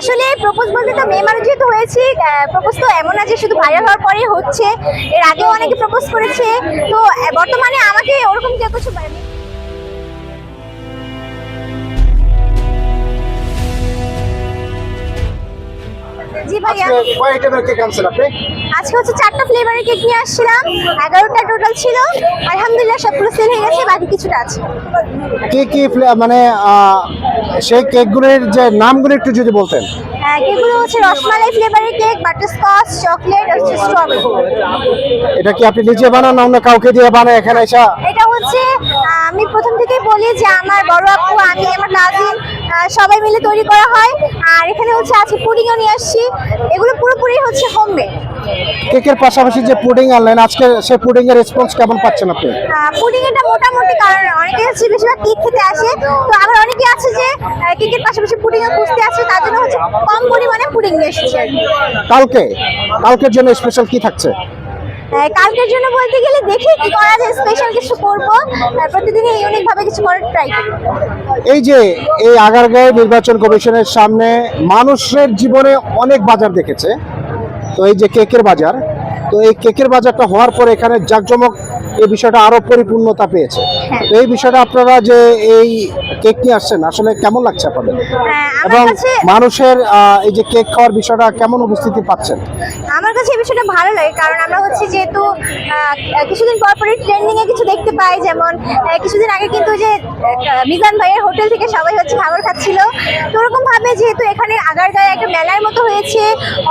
আসলে প্রপোজ বলতে তো মেয়ে মানুষ যেহেতু হয়েছে প্রপোজ তো এমন যে শুধু ভাইরাল হওয়ার পরেই হচ্ছে। এর আগেও অনেকে প্রপোজ করেছে। তো বর্তমানে আমাকে ওরকম কেউ কিছু জি ভাইয়া কয় আইটেমের কেক আনছেন আপনি? আজকে হচ্ছে চারটা ফ্লেভারের কেক নিয়ে আসছিলাম এগারোটা টোটাল ছিল আলহামদুলিল্লাহ সবগুলো সেল হয়ে গেছে বাকি কিছুটা আছে। কি কি মানে সেই কেকগুলোর যে নামগুলো একটু যদি বলতেন। কেকগুলো হচ্ছে রসমালাই ফ্লেভারের কেক বাটারস্কচ চকলেট আর স্ট্রবেরি এটা কি আপনি নিজে বানান না অন্য কাউকে দিয়ে বানায় এখানে এসে? এটা হচ্ছে বলি যে আমার বড় আপু আমি আমার কাজিন সবাই মিলে তৈরি করা হয়। আর এখানে হচ্ছে আজকে পুডিংও নিয়ে আসছি। এগুলো পুরোপুরি হচ্ছে হোমমেড কেকের পাশাপাশি যে পুডিং আনলেন আজকে সেই পুডিং এর রেসপন্স কেমন পাচ্ছেন আপনি? পুডিং এটা মোটামুটি কারণ অনেকে হচ্ছে বেশিরভাগ কেক খেতে আসে। তো আবার অনেকে আছে যে কেকের পাশাপাশি পুডিং খুঁজতে আসে তার জন্য হচ্ছে কম পরিমাণে পুডিং নিয়ে এসেছে। কালকে? কালকের জন্য স্পেশাল কি থাকছে? কালকের জন্য বলতে গেলে দেখি কি করা যায় স্পেশাল কিছু করব। প্রতিদিন ইউনিক ভাবে কিছু করার ট্রাই করব। এই যে এই আগারগাঁও নির্বাচন কমিশনের সামনে মানুষের জীবনে অনেক বাজার দেখেছে। তো এই যে কেকের বাজার, তো এই কেকের বাজারটা হওয়ার পর এখানে জাঁকজমক এই বিষয়টা আরও পরিপূর্ণতা পেয়েছে। এই বিষয়টা আপনারা যে এই কেক নিয়ে আসছেন আসলে কেমন লাগছে আপনাদের? হ্যাঁ, এবং মানুষের এই যে কেক খাওয়ার বিষয়টা কেমন উপস্থিতি পাচ্ছেন? আমার কাছে এই বিষয়টা ভালো লাগে কারণ আমরা হচ্ছে যেহেতু কিছুদিন পর পরই ট্রেন্ডিং এ কিছু দেখতে পাই যেমন কিছুদিন আগে কিন্তু যে মিজান ভাইয়ের হোটেল থেকে সবাই হচ্ছে খাবার খাচ্ছিল। তো ওরকম ভাবে যেহেতু এখানে আগার আগারগাঁয়ে একটা মেলার মতো হয়েছে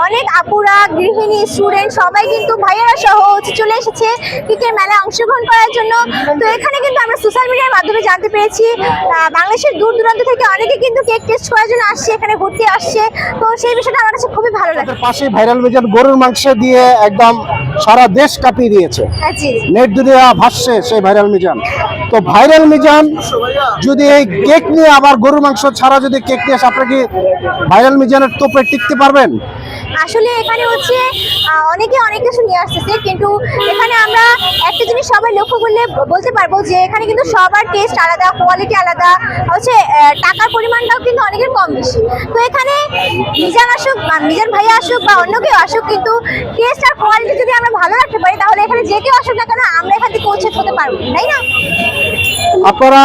অনেক আপুরা গৃহিণী স্টুডেন্ট সবাই কিন্তু ভাইয়েরা সহ হচ্ছে চলে এসেছে ক্রিকেট মেলায় অংশগ্রহণ করার জন্য। তো এখানে কিন্তু আমরা সোশ্যাল মিডিয়ার মাধ্যমে জানতে পেরেছি বাংলাদেশের দূর দূরান্ত থেকে অনেকে কিন্তু কেক টেস্ট করার জন্য আসছে এখানে ঘুরতে আসছে। তো সেই বিষয়টা আমার কাছে খুবই ভালো লাগে। পাশে ভাইরাল মিজান গরুর মাংস দিয়ে একদম সারা দেশ কাঁপিয়ে দিয়েছে। হ্যাঁ। নেট দুনিয়া ভাসছে সেই ভাইরাল মিজান। তো ভাইরাল মিজান যদি এই কেক নিয়ে আবার গরুর মাংস ছাড়া যদি কেক নিয়ে আসে আপনি কি ভাইরাল মিজানের তোপে টিকতে পারবেন? আসলে এখানে হচ্ছে অনেকে অনেক কিছু নিয়ে আসতেছে, কিন্তু এখানে আমরা একটা জিনিস সবাই লক্ষ্য করলে বলতে পারব যে এখানে কিন্তু সবার টেস্ট আলাদা কোয়ালিটি আলাদা। হচ্ছে টাকার পরিমাণটাও কিন্তু অনেকের কম বেশি। তো এখানে মিজান আসুক বা মিজান ভাইয়া আসুক বা অন্য কেউ আসুক, কিন্তু টেস্ট আর কোয়ালিটি যদি আমরা ভালো রাখতে পারি, তাহলে এখানে যে কেউ আসুক না কেন, আমরা এখান থেকে পৌঁছে হতে পারব, তাই না? আপনারা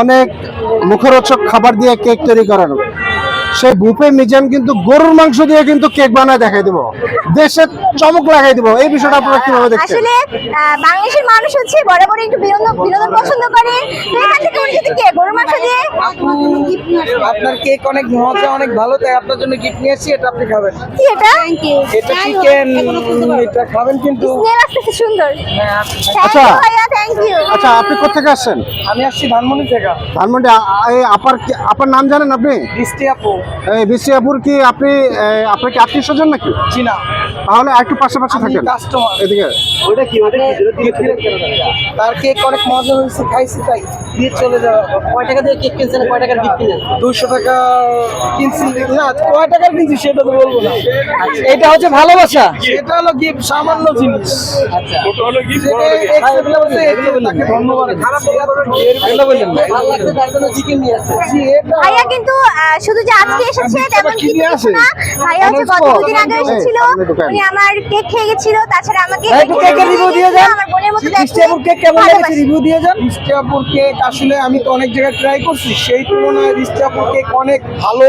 অনেক মুখরোচক খাবার দিয়ে কেক তৈরি করেন। সেই বুফে মিজান কিন্তু গরুর মাংস দিয়ে কিন্তু কেক বানায় দেখাই দেবো। দেশের চমক লাগাই দেবো। এই বিষয়টা আপনারা কীভাবে দেখছেন? আসলে বাংলাদেশের মানুষ হচ্ছে বড় বড় একটু বিনোদন বিনোদন পছন্দ করে। এখান থেকে উনি যদি কে গরুর মাংস দিয়ে আপনার কেক অনেক মজা অনেক ভালো তাই আপনার জন্য গিফট নিয়ে এসেছি এটা আপনি খাবেন। কি এটা? এটা চিকেন এটা খাবেন কিন্তু স্মেল আসতেছে সুন্দর। হ্যাঁ, আচ্ছা। ভাইয়া থ্যাংক ইউ আচ্ছা আপনি কোথেকে আসছেন? আমি আসছি ধানমন্ডি থেকে। ধানমন্ডি আ- এই আপার আপার নাম জানেন আপনি? বৃষ্টি আপু। এই বিসিয়াপুর কি আপনি আপনার কি আত্মীয় স্বজন নাকি? চিনা তাহলে একটু পাশাপাশি থাকেন। কাস্টমার এদিকে। ওটা কি ওটা তার কেক অনেক মজা হয়েছে খাইছি তাই দিয়ে চলে যাওয়া। কয় টাকা দিয়ে কেক কিনছেন কয় টাকার কিনছেন দুশো টাকা কিনছি। না কয় টাকার কিনছি সেটা তো বলব না। এটা হচ্ছে ভালোবাসা। সেটা হলো গিফট সামান্য জিনিস। আচ্ছা। ধন্যবাদ। এটা বললেন না। ভালো লাগছে তার জন্য চিকেন নিয়ে আসছে। এটা কিন্তু শুধু যে আজকে এসেছে তেমন কি কিন্তু নিয়ে কিছু না ভাইয়া হচ্ছে গত দুদিন আগে এসেছিল উনি আমার কেক খেয়ে গেছিল তাছাড়া আমাকে কেকের review দিয়ে যান। আমার বোনের মতো ইস্টাপুর কেক কেমন লেগেছে। রিভিউ দিয়ে যান? ইস্টাপুর কেক আসলে আমি তো অনেক জায়গায় ট্রাই করছি সেই তুলনায় ইস্টাপুর কেক অনেক ভালো।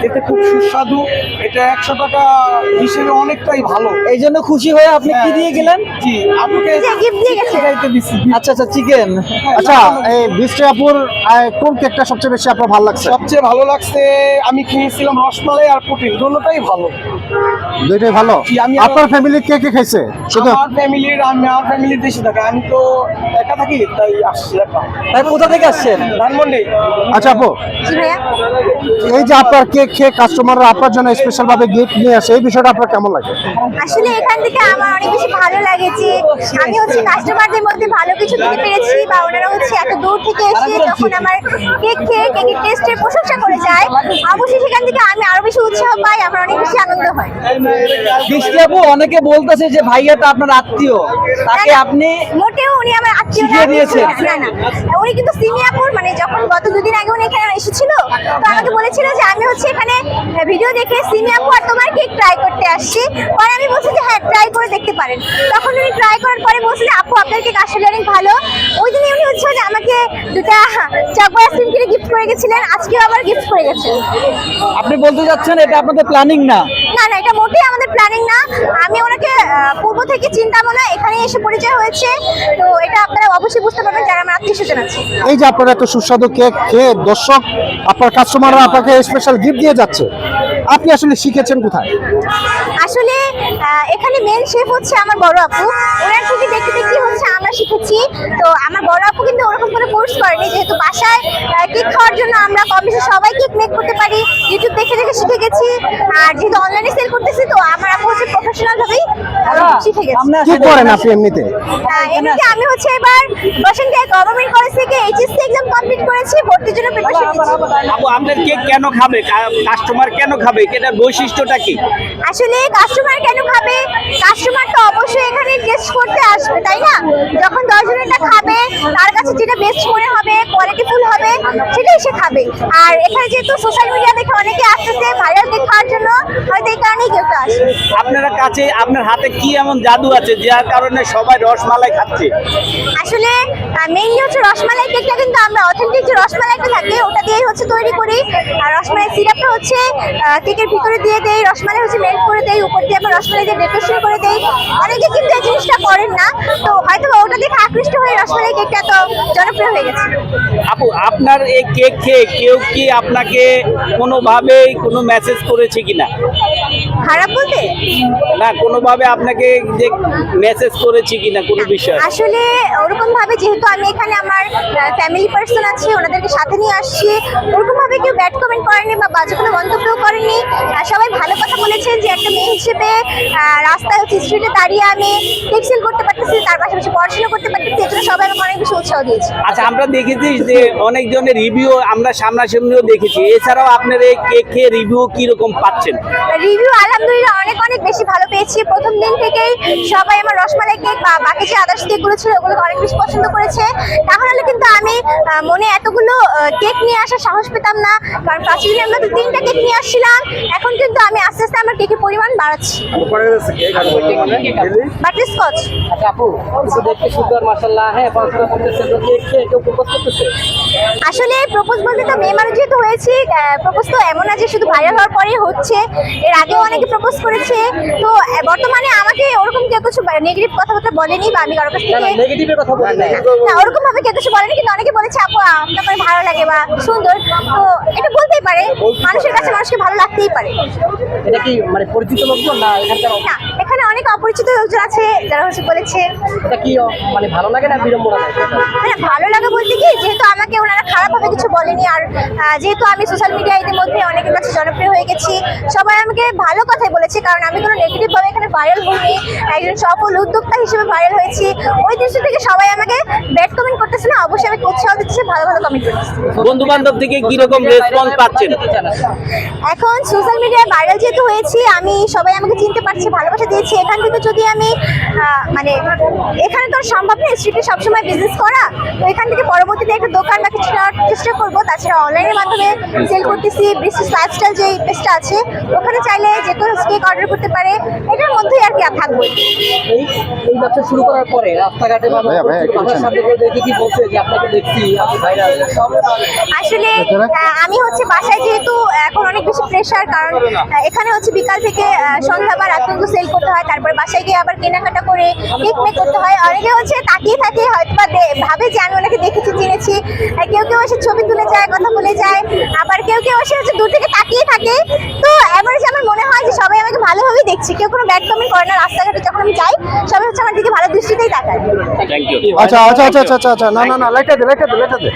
এতে খুব সুস্বাদু এটা একশো টাকা হিসেবে অনেকটাই ভালো। এই জন্য খুশি হয়ে আপনি কি দিয়ে গেলেন? জি আপনাকে যে gift দিয়ে গেছে। খাইতে দিচ্ছি আচ্ছা আচ্ছা চিকেন। আচ্ছা এই আহ, কোন কেকটা সবচেয়ে বেশি আপনার ভালো লাগছে? সবচেয়ে ভালো লাগছে আমি খেয়েছিলাম রসমালাই আর পুটিন দুটোটাই ভালো। দুইটাই ভালো? জি, আমি- আপনার ফ্যামিলি কে কে খাইছে? শুধু আমার ফ্যামিলির আমি আমার ফ্যামিলির দেশে থাকি আমি তো একা থাকি তাই আসছি একা। ভাই কোথা থেকে আসছেন? ধানমন্ডি। আচ্ছা আপু। এই যে আপনার কেক খেয়ে কাস্টমাররা আপনার জন্য স্পেশাল ভাবে গিফট নিয়ে আসে, এই বিষয়টা আপনার কেমন লাগে? আসলে এখান থেকে আমার অনেক বেশি ভালো লাগে যে আমি হচ্ছে কাস্টমারদের মধ্যে ভালো কিছু দিতে পেরেছি বা ওনারা হচ্ছে এত দূর থেকে এসে যখন আমার কেক খেয়ে কেকের টেস্টের প্রশংসা করে যায় অবশ্যই সেখান থেকে আমি আরও বেশি উৎসাহ পাই আমার অনেক বেশি আনন্দ হয়। বৃষ্টি আপু অনেকে বলতেছে যে ভাইয়া তো আপনার আত্মীয়। তাকে আপনি মোটেও উনি আমার আত্মীয় দিয়েছেন? না না। উনি কিন্তু সিনিয়াপুর মানে যখন গত দুদিন আগে উনি এখানে এসেছিল তো আমাকে বলেছিল যে আমি হচ্ছে এখানে ভিডিও দেখে আর তোমার কেক ট্রাই করতে আসছি। পরে আমি বলছি যে হ্যাঁ ট্রাই করে দেখতে পারেন। তখন উনি ট্রাই করার পরে বলছি যে আপু আপনার কেক আসলে অনেক ভালো। ওই দিনই উনি হচ্ছে যে আমাকে দুটা চকো আইসক্রিম কিনে গিফট করে গেছিলেন। আজকেও আবার গিফট করে গেছেন আপনি বলতে যাচ্ছেন এটা আপনাদের প্ল্যানিং না? না না এটা মোটেই আমাদের প্ল্যানিং না। আমি ওনাকে পূর্ব থেকে চিন্তাম না এখানে এসে পরিচয় হয়েছে। তো এটা আপনারা অবশ্যই বুঝতে পারবেন যারা আমার আত্মীয় স্বজন আছে। এই যে আপনারা এত সুস্বাদু কেক খেয়ে দর্শক আপনার কাস্টমাররা আপনাকে স্পেশাল গিফট দিয়ে যাচ্ছে। আপনি আসলে শিখেছেন কোথায়? আসলে এখানে মেন শেফ হচ্ছে আমার বড় আপু। ওনার থেকে দেখতে দেখতে হচ্ছে আমরা শিখেছি। তো আমার বড় আপু কিন্তু ওরকম কোনো কোর্স করেনি। যেহেতু বাসায় কেক খাওয়ার জন্য আমরা কম বেশি সবাই কেক মেক করতে পারি। ইউটিউব দেখে দেখে শিখে গেছি। আর যেহেতু অনলাইনে সেল করতেছি তো আমার আপু হচ্ছে প্রফেশনাল ভাবেই শিখে গেছি। কি করেন আপনি এমনিতে? এমনিতে আমি হচ্ছে এবার বসেন্টিয়া গভর্নমেন্ট কলেজ থেকে এইচএসসি এক্সাম কমপ্লিট করেছি ভর্তির জন্য প্রিপারেশন নিচ্ছি। আপু আপনার কেক কেন খাবে? কাস্টমার কেন খাবে? এটার বৈশিষ্ট্যটা কি? আসলে কাস্টমার কেন খাবে? কাস্টমার তো অবশ্যই এখানে টেস্ট করতে আসবে তাই না? যখন দশজনেরটা খাবে তার কাছে যেটা বেস্ট মনে হবে কোয়ালিটিফুল হবে সেটাই সে খাবে। আর এখানে যেহেতু সোশ্যাল মিডিয়া দেখে অনেকে আসতেছে ভাইরাল কেক খাওয়ার জন্য হয়তো এই কারণেই কেউটা আসে। আপনার কাছে আপনার হাতে কি এমন জাদু আছে যার কারণে সবাই রসমালাই খাচ্ছে? আসলে মেইনলি হচ্ছে রসমালাই কেকটা কিন্তু আমরা অথেন্টিক যে রসমালাইটা থাকে ওটা দিয়েই হচ্ছে তৈরি করি। আর রসমালাই সিরাপটা হচ্ছে কেকের ভিতরে দিয়ে দেই রসমালাই হচ্ছে মেল্ট করে দেই উপর দিয়ে আমরা রসমালাই দিয়ে ডেকোরেশন করে দেই। অনেকে কিন্তু এই জিনিসটা করেন না তো হয়তো ওটা দেখে আকৃষ্ট হয়ে রসমালাই কেকটা তো হয়ে গেছে। আপু, আপনার এই কেক খেয়ে কেউ কি আপনাকে কোনোভাবেই কোনো মেসেজ করেছে কিনা? খারাপ বলতে? না কোনোভাবে আপনাকে যে মেসেজ করেছে কিনা কোনো বিষয় আসলে ওরকম ভাবে যেহেতু আমি এখানে আমার ফ্যামিলি পার্সন আছে ওনাদেরকে সাথে নিয়ে আসছি ওরকম ভাবে কেউ ব্যাড কমেন্ট করেনি বা বাজে কোনো মন্তব্যও করেনি। সবাই ভালো কথা বলেছেন যে একটা মেয়ে হিসেবে রাস্তায় হচ্ছে স্ট্রিটে দাঁড়িয়ে আমি টেক্সটাইল করতে পারতেছি তার পাশাপাশি পড়াশোনা করতে পারতেছি এজন্য সবাই আমাকে অনেক বেশি উৎসাহ দিয়েছে। আচ্ছা আমরা দেখেছি যে অনেকজনের রিভিউ আমরা সামনাসামনিও দেখেছি। এছাড়াও আপনার এই কেক খেয়ে রিভিউ কীরকম পাচ্ছেন? রিভিউ আলহামদুলিল্লাহ অনেক অনেক বেশি ভালো পেয়েছি। প্রথম দিন থেকেই সবাই আমার রসমালাই কেক বা বাকি যে আদার্স কেকগুলো ছিল ওগুলোকে অনেক বেশি পছন্দ করেছে। তাহলে কিন্তু আমি মনে এতগুলো কেক নিয়ে আসার সাহস পেতাম না কারণ প্রাচীন দিনে আমরা তো তিনটা কেক নিয়ে আসছিলাম। এখন কিন্তু আমি আস্তে আস্তে আমার কেকের পরিমাণ বাড়াচ্ছি। আচ্ছা আপু দেখতে সুন্দর হ্যাঁ পড়াশোনা করতেছে তো কেক খেয়ে কেউ প্রপোজ করতেছে? আসলে প্রপোজ বলতে তো মেয়ে মানুষ হয়েছি। প্রপোজ তো এমন না যে শুধু ভাইরাল হওয়ার পরেই হচ্ছে। এর আগেও অনেকে প্রপোজ করেছে। তো বর্তমানে আমাকে ওরকম কেউ কিছু নেগেটিভ কথাবার্তা বলেনি বা আমি কারোর কাছ থেকে না না ওরকম ভাবে কেউ কিছু বলেনি কিন্তু অনেকে বলেছে আপু আপনার ভালো লাগে বা সুন্দর। তো এটা বলতেই পারে। মানুষের কাছে মানুষকে ভালো লাগতেই পারে। এটা কি মানে পরিচিত লোকজন না এখানে অনেক অপরিচিত লোকজন আছে যারা হচ্ছে বলেছে কি মানে ভালো লাগে না বিড়ম্বনা লাগে? মানে ভালো লাগে বলতে কি যেহেতু আমাকে ওনারা খারাপভাবে কিছু বলেনি আর যেহেতু আমি সোশ্যাল মিডিয়া ইতিমধ্যে অনেকের কাছে জনপ্রিয় হয়ে গেছি সবাই আমাকে ভালো কথাই বলেছে কারণ আমি কোনো নেগেটিভ ভাবে এখানে ভাইরাল হইনি একজন সফল উদ্যোক্তা হিসেবে ভাইরাল হয়েছি ওই দৃশ্য থেকে সবাই আমাকে ব্যাড কমেন্ট করতেছে না অবশ্যই আমি উৎসাহ দিচ্ছি ভালো ভালো কমেন্ট করতেছি। বন্ধু বান্ধব থেকে কীরকম রেসপন্স পাচ্ছেন? এখন সোশ্যাল মিডিয়ায় ভাইরাল যেহেতু হয়েছি আমি সবাই আমাকে চিনতে পারছে ভালোবাসা দিয়েছি এখান থেকে যদি আমি মানে এখানে তো আর সম্ভব না স্ট্রিটে সবসময় বিজনেস করা। তো এখান থেকে পরবর্তীতে একটা দোকান বা কিছু নেওয়ার চেষ্টা করব তাছাড়া অনলাইনের মাধ্যমে সেল করতেছি বিশেষ লাইফস্টাইল যে পেজটা আছে ওখানে চাইলে যে কোনো কেক অর্ডার করতে পারে এটার মধ্যেই আর কি থাকব। এই ব্যবসা শুরু করার পরে রাস্তাঘাটে আসলে আমি হচ্ছে বাসায় যেহেতু এখন অনেক বেশি প্রেশার কারণ এখানে হচ্ছে বিকাল থেকে আহ, সন্ধ্যা বা রাত পর্যন্ত সেল করতে হয় তারপরে বাসায় গিয়ে আবার কেনাকাটা করে কেক মেক করতে হয়। অনেকে হচ্ছে তাকিয়ে থাকে হয়তো বা ভাবে যে আমি ওনাকে দেখেছি চিনেছি। আর কেউ কেউ এসে ছবি তুলে যায় কথা বলে যায়। আবার কেউ কেউ এসে হচ্ছে দূর থেকে তাকিয়ে থাকে। তো অ্যাভারেজ আমার মনে হয় যে সবাই আমাকে ভালোভাবেই দেখছি। কেউ কোনো ব্যাড কমেন্ট করে না রাস্তাঘাটে যখন আমি যাই সবাই হচ্ছে আমার দিকে ভালো দৃষ্টিতেই তাকায়। থ্যাংক আচ্ছা আচ্ছা আচ্ছা আচ্ছা আচ্ছা না না না লাইটা দে লাইটা দে লাইটা দে।